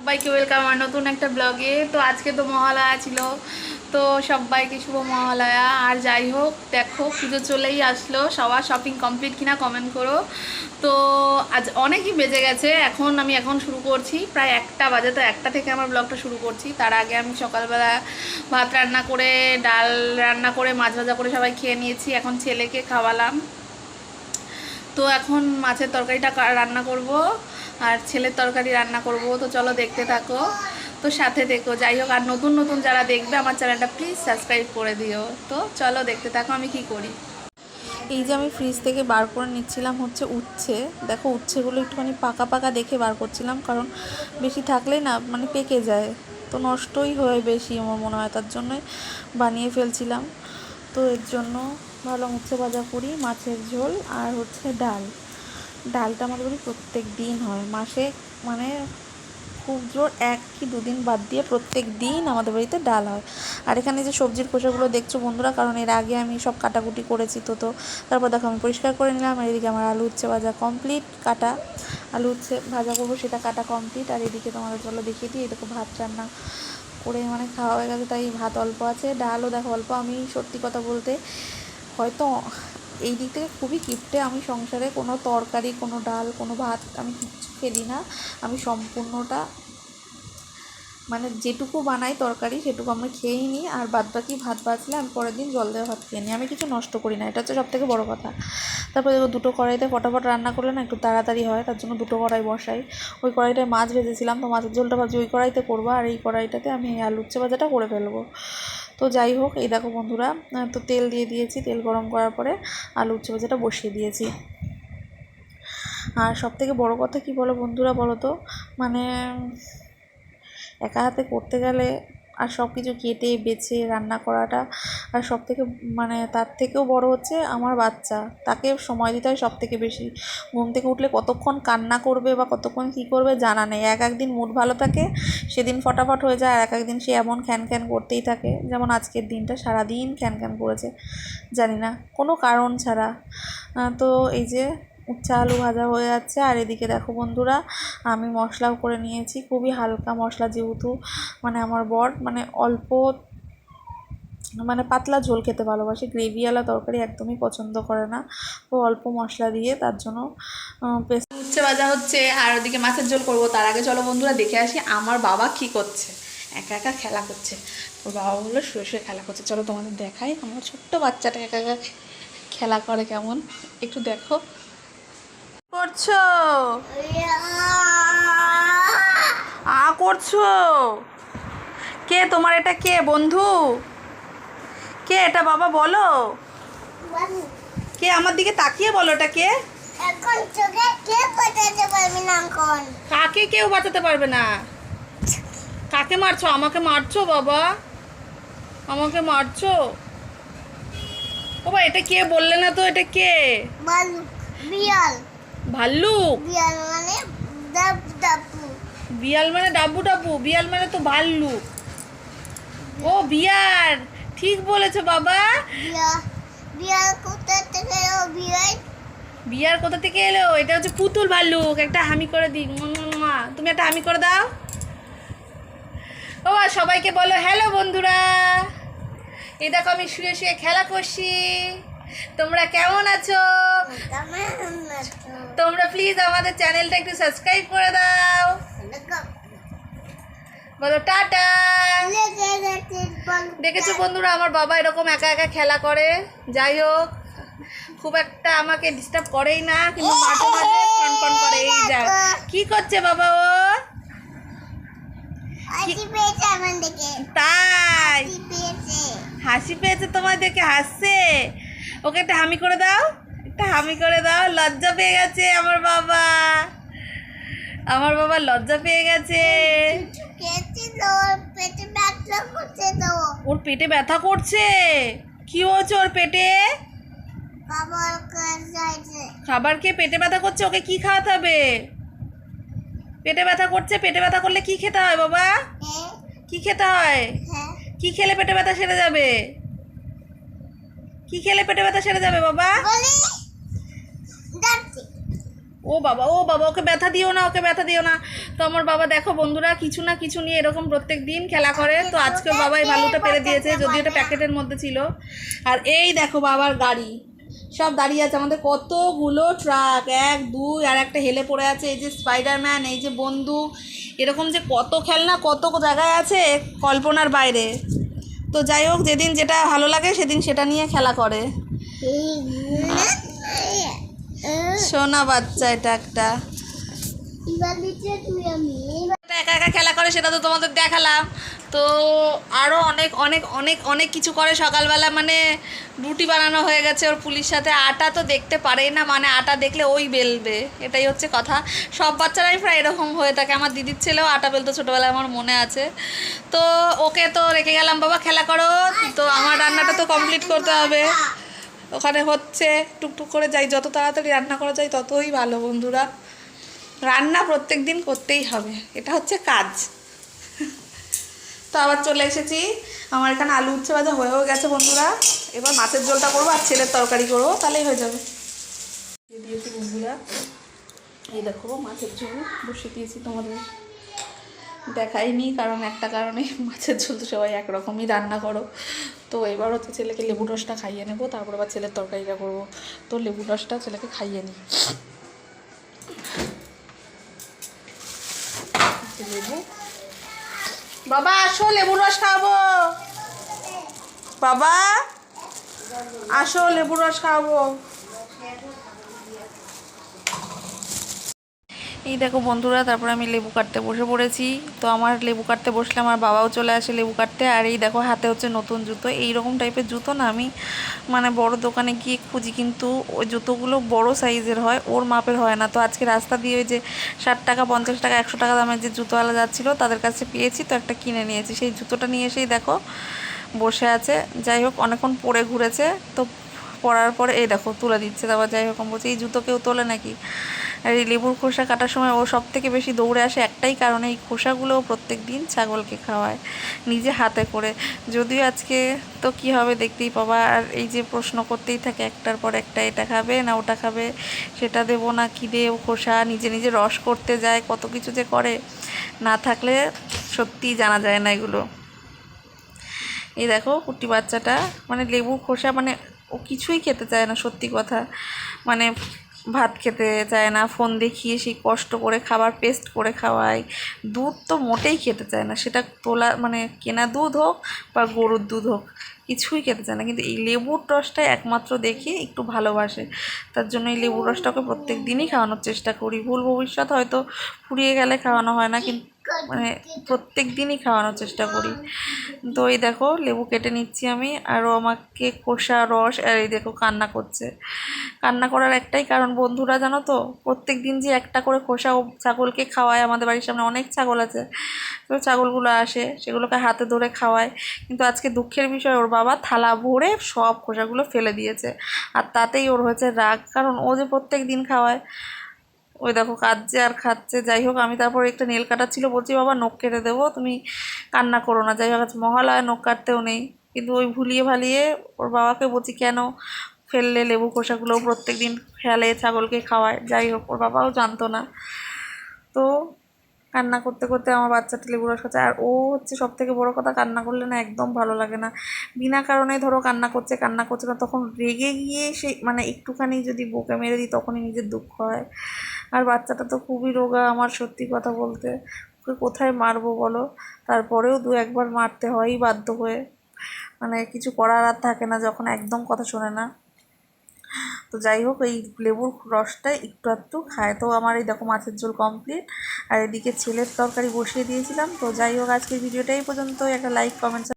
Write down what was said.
সবাইকে ওয়েলকাম আমার নতুন একটা ব্লগে তো আজকে তো মহালয়া ছিল। তো সবাইকে শুভ মহালয়া। আর যাই হোক, দেখো, পুজো চলেই আসলো। সবার শপিং কমপ্লিট কিনা কমেন্ট করো। তো আজ অনেকই বেজে গেছে। এখন আমি এখন শুরু করছি। প্রায় একটা বাজে, তো একটা থেকে আমার ব্লগটা শুরু করছি। তার আগে আমি সকালবেলা ভাত রান্না করে, ডাল রান্না করে, মাছ ভাজা করে সবাই খেয়ে নিয়েছি। এখন ছেলেকে খাওয়ালাম। তো এখন মাছের তরকারিটা রান্না করব। আর ছেলের তরকারি রান্না করব। তো চলো দেখতে থাকো। তো সাথে দেখো, যাই হোক, আর নতুন নতুন যারা দেখবে আমার চ্যানেলটা প্লিজ সাবস্ক্রাইব করে দিও। তো চলো দেখতে থাকো আমি কি করি। এই যে আমি ফ্রিজ থেকে বার করে নিচ্ছিলাম হচ্ছে উচ্ছে। দেখো, উচ্ছেগুলো একটুখানি পাকা পাকা দেখে বার করছিলাম, কারণ বেশি থাকলেই না মানে পেকে যায়। তো নষ্টই হয় বেশি আমার মনে হয়, তার জন্যই বানিয়ে ফেলছিলাম। তো এর জন্য ভালো উচ্ছে ভাজা করি, মাছের ঝোল আর হচ্ছে ডাল। ডালটা আমাদের বাড়ি প্রত্যেক দিন হয়। মাসে মানে খুব জোর এক কি দুদিন বাদ দিয়ে প্রত্যেক দিন আমাদের বাড়িতে ডাল হয়। আর এখানে যে সবজির খোসাগুলো দেখছ বন্ধুরা, কারণ এর আগে আমি সব কাটাকুটি করেছি তো তো তারপর দেখো আমি পরিষ্কার করে নিলাম। আর এদিকে আমার আলু উচ্ছে ভাজা কমপ্লিট কাটা। আলু উচ্ছে ভাজা করব, সেটা কাটা কমপ্লিট আর এদিকে তোমাদের চলো দেখিয়ে দিই এদিকে ভাত রান্না করে মানে খাওয়া হয়ে গেছে, তাই ভাত অল্প আছে। ডালও দেখো অল্প, আমি সত্যি কথা বলতে হয়তো এই দিক থেকে খুবই কিপটে আমি সংসারে কোনো তরকারি, কোনো ডাল, কোনো ভাত আমি কিচ্ছু ফেলি না। আমি সম্পূর্ণটা মানে যেটুকু বানাই তরকারি সেটুকু আমরা খেয়েই নিই। আর বাদ বাকি ভাত বাঁচলে আমি পরের দিন জল দেওয়া ভাত খেয়ে নিই। আমি কিছু নষ্ট করি না, এটা হচ্ছে সব থেকে বড়ো কথা। তারপরে দেখো দুটো কড়াইতে ফটাফট রান্না করলে না একটু তাড়াতাড়ি হয়, তার জন্য দুটো কড়াই বসাই। ওই কড়াইটায় মাছ ভেজেছিলাম, তো মাছের ঝোলটা ভাবছি ওই কড়াইতে করব, আর এই কড়াইটাতে আমি আলু উচ্ছে ভাজাটা করে ফেলব। তো যাই হোক, এই দেখো বন্ধুরা তো তেল দিয়ে দিয়েছি, তেল গরম করার পরে আলু উচ্ছে ভাজাটা বসিয়ে দিয়েছি। আর সব থেকে বড়ো কথা কি বলো বন্ধুরা বলো তো? মানে একা হাতে করতে গেলে আর সব কিছু কেটে বেছে রান্না করাটা আর সব থেকে মানে তার থেকেও বড় হচ্ছে আমার বাচ্চা। তাকে সময় দিতে হয় সব থেকে বেশি। ঘুম থেকে উঠলে কতক্ষণ কান্না করবে বা কতক্ষণ কী করবে জানা নেই। এক একদিন মুড ভালো থাকে, সেদিন ফটাফট হয়ে যায়, আর এক একদিন সে এমন খ্যান খ্যান করতেই থাকে যেমন আজকের দিনটা সারাদিন খ্যান খ্যান করেছে। জানি না, কোনো কারণ ছাড়া। তো এই যে উচ্চা আলু ভাজা হয়ে যাচ্ছে। আর এদিকে দেখো বন্ধুরা, আমি মশলাও করে নিয়েছি। খুবই হালকা মশলা যেহেতু মানে আমার বর মানে অল্প মানে পাতলা ঝোল খেতে ভালোবাসে। গ্রেভিওয়ালা তরকারি একদমই পছন্দ করে না। তো অল্প মশলা দিয়ে তার জন্য পেস্ট উচ্ছে ভাজা হচ্ছে, আর ওদিকে মাছের ঝোল করব। তার আগে চলো বন্ধুরা দেখে আসি আমার বাবা কি করছে। একা একা খেলা করছে। ওর বাবা বলল, শুয়ে শুয়ে খেলা করছে। চলো তোমাদের দেখাই, আমার ছোট্ট বাচ্চাটা একা একা খেলা করে কেমন। একটু দেখো। করছ? আ করছ? কে তোমার এটা কে বন্ধু? কে এটা বাবা বলো? কে আমার দিকে তাকিয়ে বলো এটা কে? এখন চোখে কে পটাতে পারবি না এখন কাকে কেউ বাঁচাতে পারবে না? কাকে মারছো? আমাকে মারছো বাবা? আমাকে মারছো? ও এটা কে? বললে না তো এটা কে? বিয়াল ভাল্লুক বিয়াল মানে ডাব ডাবু বিয়াল মানে ডাব্বু ডাব্বু বিয়াল মানে তো ভাল্লুক ও বিয়ার ঠিক বলেছ বাবা। বিয়াল কোথা থেকে এলো বিয়াল? বিয়ার কোথা থেকে এলো? এটা হচ্ছে পুতুল ভাল্লুক একটা হামি করে দিই মা তুমি একটা হামি করে দাও। ও সবাইকে বলো হ্যালো বন্ধুরা। এই দেখো আমি শুয়ে শুয়ে খেলা করছি। তোমরা কেমন আছো? তোমরা প্লিজ আমাদের চ্যানেলটা একটু সাবস্ক্রাইব করে দাও। বলো টাটা। দেখেছ বন্ধুরা আমার বাবা এরকম একা একা খেলা করে। যাই হোক খুব একটা আমাকে ডিস্টার্ব করেই না কিন্তু মাঝে মাঝে ফন করে। এই যা। কি করছে বাবা ও? তাই। হাসি পেয়েছে তোমার দেখে হাসছে? ওকে একটা হামি করে দাও একটা হামি করে দাও লজ্জা পেয়ে গেছে আমার বাবা। আমার বাবা লজ্জা পেয়ে গেছে। ওর পেটে ব্যথা করছে। তো ওর পেটে ব্যথা করছে কি হয়েছে ওর পেটে? খাবার খেয়ে পেটে ব্যথা করছে ওকে কি খাওয়াতে হবে? পেটে ব্যথা করছে পেটে ব্যথা করলে কি খেতে হয় বাবা? হ্যাঁ। কি খেতে হয়? হ্যাঁ। কি খেলে পেটে ব্যথা সেরে যাবে? কি খেলে পেটে ব্যথা সেরে যাবে বাবা? ও বাবা ও বাবা ওকে ব্যথা দিও না ওকে ব্যথা দিও না। তো আমার বাবা দেখো বন্ধুরা কিছু না কিছু নিয়ে এরকম প্রত্যেক দিন খেলা করে। তো আজকে বাবা এই ভালুটা পেরে দিয়েছে যদি এটা প্যাকেটের মধ্যে ছিল। আর এই দেখো বাবার গাড়ি। সব দাঁড়িয়ে আছে আমাদের কতগুলো ট্রাক। এক দুই আর একটা হেলে পড়ে আছে। এই যে স্পাইডারম্যান এই যে বন্দুক। এরকম যে কত খেলনা কত জায়গায় আছে কল্পনার বাইরে। তো যাই হোক যেদিন যেটা ভালো লাগে সেদিন সেটা নিয়ে খেলা করে। সোনা বাচ্চা এটা একটা। একা একা খেলা করে সেটা তো তোমাদের দেখালাম। তো আরও অনেক অনেক অনেক অনেক কিছু করে সকালবেলা মানে রুটি বানানো হয়ে গেছে ওর পুলির সাথে। আটা তো দেখতে পারেই না মানে আটা দেখলে ওই বেলবে, এটাই হচ্ছে কথা। সব বাচ্চারাই প্রায় এরকম হয়ে থাকে। আমার দিদির ছেলেও আটা বেলতো ছোটোবেলায়, আমার মনে আছে। তো ওকে তো রেখে গেলাম, বাবা, খেলা করো। তো আমার রান্নাটা তো কমপ্লিট করতে হবে। ওখানে হচ্ছে টুকটুক করে যাই, যত তাড়াতাড়ি রান্না করা যায় ততই ভালো বন্ধুরা। রান্না প্রত্যেক দিন করতেই হবে। এটা হচ্ছে কাজ। তো আবার চলে এসেছি। আমার এখানে আলু উচ্ছে ভাজা হয়েও গেছে বন্ধুরা। এবার মাছের ঝোলটা করব আর ছেলের তরকারি করব, তাহলেই হয়ে যাবে। দিয়েছি বন্ধুরা। এই দেখো, মাছের ঝোল বসে দিয়েছি তোমাদের। দেখাইনি, কারণ একটা কারণে মাছের ঝোল তো সবাই একরকমই রান্না করো। তো এবার হচ্ছে ছেলেকে লেবু রসটা খাইয়ে নেব, তারপর আবার ছেলের তরকারিটা করব। তো লেবু রসটা ছেলেকে খাইয়ে নিই। লেবু বাবা আসো লেবুর রস খাব বাবা আসো লেবুর রস খাব এই দেখো বন্ধুরা, তারপর আমি লেবু কাটতে বসে পড়েছি। তো আমার লেবু কাটতে বসলে আমার বাবাও চলে আসে লেবু কাটতে। আর এই দেখো, হাতে হচ্ছে নতুন জুতো। এই রকম টাইপের জুতো না আমি মানে বড় দোকানে গিয়ে খুঁজি, কিন্তু ওই জুতোগুলো বড় সাইজের হয়, ওর মাপের হয় না। তো আজকে রাস্তা দিয়ে ওই যে ষাট টাকা, পঞ্চাশ টাকা, একশো টাকা দামের যে জুতোওয়ালা যাচ্ছিল, তাদের কাছে পেয়েছি, তো একটা কিনে নিয়েছি। সেই জুতোটা নিয়ে এসেই দেখো, বসে আছে। যাই হোক, অনেকক্ষণ পরে ঘুরেছে। তো পরার পরে, এই দেখো, তুলে দিচ্ছে। তারপর যাই হোক বলছে, এই জুতো কেউ তোলে নাকি? আর এই লেবুর খোসা কাটার সময় ও সব থেকে বেশি দৌড়ে আসে একটাই কারণে, এই খোসাগুলো প্রত্যেক দিন ছাগলকে খাওয়ায় নিজে হাতে করে। যদিও আজকে তো কি হবে দেখতেই পাবা, আর এই যে প্রশ্ন করতেই থাকে, একটার পর একটা এটা খাবে না ওটা খাবে, সেটা দেবো না, কী দে ও খোসা নিজে নিজে রস করতে যায়, কত কিছু যে করে। না থাকলে সত্যিই জানা যায় না এগুলো। এই দেখো কুটি বাচ্চাটা মানে লেবুর খোসা মানে ও কিছুই খেতে চায় না, সত্যি কথা। মানে ভাত খেতে চায় না, ফোন দেখিয়ে সেই কষ্ট করে খাবার, পেস্ট করে খাওয়ায়। দুধ তো মোটেই খেতে চায় না, সেটা তোলা মানে কেনা দুধ হোক বা গরুর দুধ হোক, কিছুই খেতে চায় না। কিন্তু এই লেবুর রসটাই একমাত্র দেখে একটু ভালোবাসে। তার জন্য এই লেবুর রসটাকে প্রত্যেক দিনই খাওয়ানোর চেষ্টা করি। ভুল ভবিষ্যৎ হয়তো ফুরিয়ে গেলে খাওয়ানো হয় না, কিন্তু মানে প্রত্যেক দিনই খাওয়ানোর চেষ্টা করি। তো এই দেখো, লেবু কেটে নিচ্ছি আমি আরও আমাকে কষা রস, আর এই দেখো কান্না করছে। কান্না করার একটাই কারণ বন্ধুরা, জানো তো? প্রত্যেক দিন যে একটা করে খোসা ছাগলকে খাওয়ায়, আমাদের বাড়ির সামনে অনেক ছাগল আছে। তো ছাগলগুলো আসে, সেগুলোকে হাতে ধরে খাওয়ায়। কিন্তু আজকে দুঃখের বিষয়, ওর বাবা থালা ভরে সব খোসাগুলো ফেলে দিয়েছে। আর তাতেই ওর হয়েছে রাগ, কারণ ও যে প্রত্যেক দিন খাওয়ায় ওই দেখো কাঁদছে আর খাচ্ছে। যাই হোক, আমি তারপর একটা নেল কাটার ছিল, বলছি, বাবা, নখ কেটে দেবো, তুমি কান্না করো না। যাই হোক আছে মহালয় নখ কাটতেও নেই। কিন্তু ওই ভুলিয়ে ভালিয়ে ওর বাবাকে বলছি, কেন ফেললে লেবু খোসাগুলো প্রত্যেক দিন ফেলে ছাগলকে খাওয়ায়? যাই হোক, ওর বাবাও জানতো না। তো কান্না করতে করতে আমার বাচ্চাটা লেবু রস খাচ্ছে। আর ও হচ্ছে সব থেকে বড়ো কথা, কান্না করলে না একদম ভালো লাগে না। বিনা কারণে ধরো কান্না করছে কান্না করছে না, তখন রেগে গিয়ে সে মানে একটুখানি যদি বুকে মেরে দিই, তখনই নিজের দুঃখ হয়। আর বাচ্চাটা তো খুবই রোগা, আমার সত্যি কথা বলতে। ওকে কোথায় মারবো বলো? তারপরেও দু একবার মারতে হয়ই বাধ্য হয়ে। মানে কিছু করার আর থাকে না, যখন একদম কথা শোনে না। তো যাই হোক, এই লেবুর রসটা একটু একটু খায়। তো আমার এই দেখো মাছের ঝোল কমপ্লিট আর এদিকে ছেলের তরকারি বসিয়ে দিয়েছিলাম। তো যাই হোক, আজকের ভিডিওটাই পর্যন্ত একটা লাইক কমেন্ট